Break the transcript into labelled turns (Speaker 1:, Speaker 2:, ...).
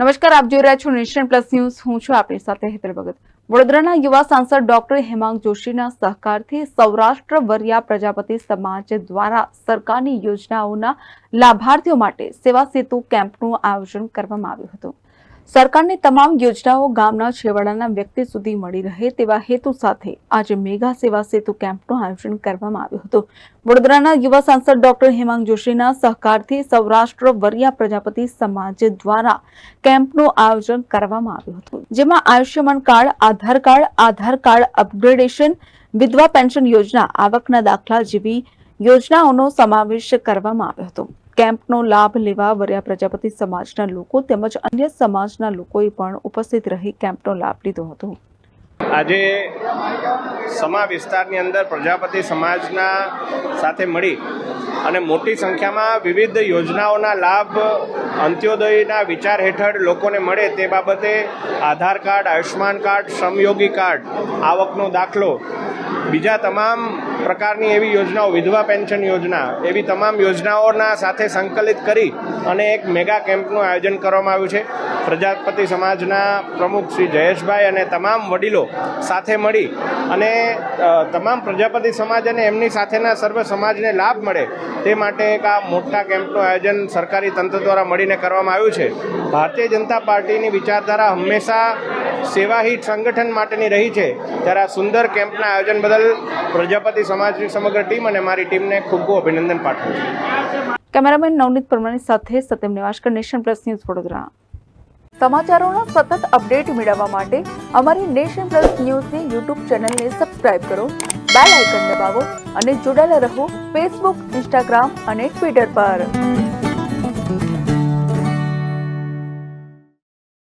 Speaker 1: નમસ્કાર, આપ જોઈ રહ્યા છો નેશન પ્લસ ન્યૂઝ. હું છું આપની સાથે હેતલ ભગત. વડોદરાના યુવા સાંસદ ડોક્ટર હેમાંગ જોશીના સહકારથી સૌરાષ્ટ્ર વરિયા પ્રજાપતિ સમાજ દ્વારા સરકારની યોજનાઓના લાભાર્થીઓ માટે સેવા સેતુ કેમ્પનું આયોજન કરવામાં આવ્યું હતું. સરકારની તમામ યોજનાઓ ગામના છેવાડાના વ્યક્તિ સુધી મળી રહે તેવા હેતુ સાથે આજે મેગા સેવા સેતુ કેમ્પનું આયોજન કરવામાં આવ્યું હતું. વડોદરાના યુવા સાંસદ ડોક્ટર હેમાંગ જોશીના સહકારથી સૌરાષ્ટ્ર વરિયા પ્રજાપતિ સમાજ દ્વારા કેમ્પનું આયોજન કરવામાં આવ્યું હતું. જેમાં Ayushman card, Aadhaar card Aadhaar card upgradation, વિધવા પેન્શન યોજના, આવકના દાખલા જેવી યોજનાઓનો સમાવેશ કરવામાં આવ્યો હતો. કેમ્પનો લાભ લેવા વર્યા પ્રજાપતિ સમાજના લોકો તેમજ અન્ય સમાજના લોકોએ પણ ઉપસ્થિત રહી કેમ્પનો લાભ લીધો હતો.
Speaker 2: આજે સમા વિસ્તારની અંદર પ્રજાપતિ સમાજના સાથે મળી અને મોટી સંખ્યામાં વિવિધ યોજનાઓના લાભ, અંત્યોદયના વિચાર હેઠળ લોકોને મળે તે બાબતે Aadhaar card, Ayushman card, Shramyogi card આવકનો દાખલો બીજા તમામ પ્રકારની એવી યોજનાઓ, વિધવા પેન્શન યોજના, એવી તમામ યોજનાઓના સાથે સંકલિત કરી અને એક મેગા કેમ્પનું આયોજન કરવામાં આવ્યું છે. પ્રજાપતિ સમાજના પ્રમુખ શ્રી જયેશભાઈ અને તમામ વડીલો સાથે મળી અને તમામ પ્રજાપતિ સમાજ અને એમની સાથેના સર્વ સમાજને લાભ મળે તે માટે એક આ મોટા કેમ્પનું આયોજન સરકારી તંત્ર દ્વારા મળીને કરવામાં આવ્યું છે. ભારતીય જનતા પાર્ટીની વિચારધારા હંમેશા સેવાહિત સંગઠન માટેની રહી છે. ત્યારે આ સુંદર કેમ્પના આયોજન બદલ પ્રજાપતિ સમાજની સમગ્ર ટીમ અને મારી ટીમને ખૂબ ખૂબ અભિનંદન પાઠવું છું.
Speaker 1: કેમેરામેન નવનીત પરમાણી સાથે Satyam Nivaskar, nation plus news Vadodara. સમાચારોના સતત અપડેટ મેળવવા માટે અમારી નેશન પ્લસ ન્યૂઝની યુટ્યુબ ચેનલને સબસ્ક્રાઇબ કરો, બેલ આઇકન દબાવો અને જોડાયેલા રહો ફેસબુક, ઇન્સ્ટાગ્રામ અને ટ્વિટર પર.